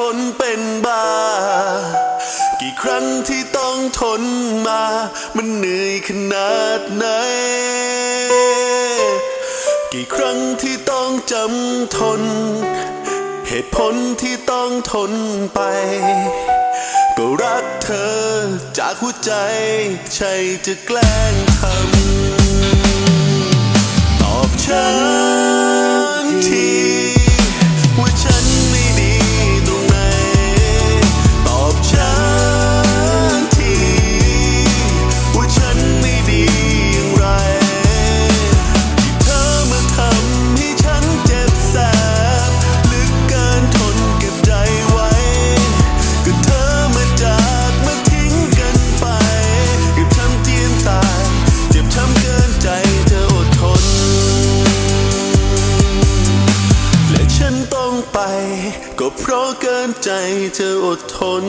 คนเป็นบ้า กี่ครั้งที่ต้องทนมา มันเหนื่อยขนาดไหน กี่ครั้งที่ต้องจำทน เหตุผลที่ต้องทนไป ก็รักเธอจากหัวใจ ใช่จะแกล้งทำ เพราะเกินใจเธออดทน